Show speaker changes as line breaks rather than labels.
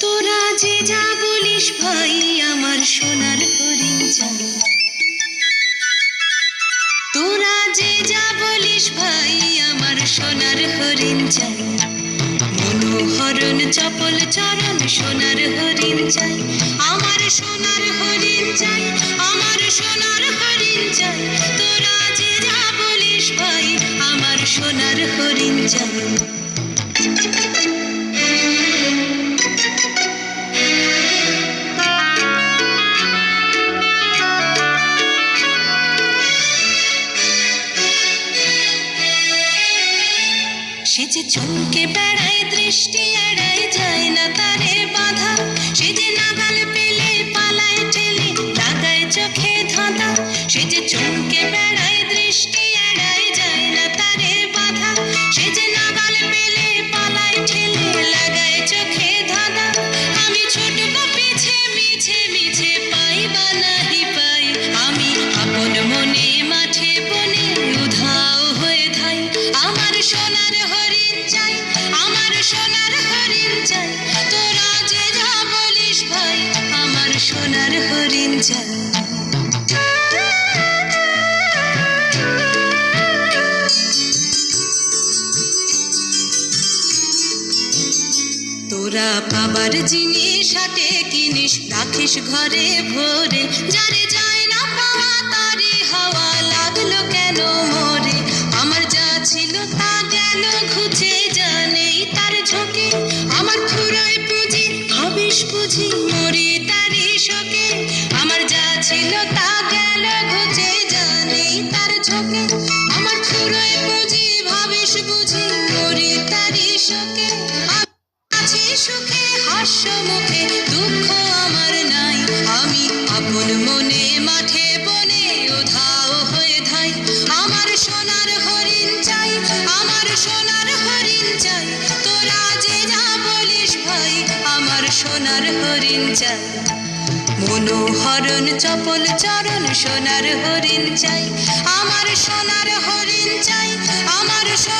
তোরা যে ভাই, আমার সোনার তোরা যে যা ভাই, আমার সোনার হরিণ চাই মনোহরণ, চপল, চরণ, সোনার হরিণ চাই আমার সোনার হরিণ চাই আমার সোনার হরিণ চাই সোনার হরিণ চাই সে যে চমকে বেড়ায়, দৃষ্টি এড়ায় যায় না তারে বাধা। সে যে নাগাল বলিস আমার সোনার হরিণ চাই তোরা পাবার জিনিস হাটে কিনিস, রাখিস ঘরে ভরে। যারে যায় না পাওয়া তারে হাওয়া, লাগল কেন মরে? আমার যা ছিল তা গেল ঘুচে বুঝি মরি তারি শোকে। আমার যা ছিল তা গেল ঘুচে জানি তার আমার বুঝি, ভাবিস বুঝি মরি তারি শোকে। আছি সুখে, হাস্য মুখে, দুঃখ আমার নাই সোনার হরিণ চাই। মনোহরণ, চপল চরণ, সোনার হরিণ চাই। আমার সোনার হরিণ চাই, আমার সোনার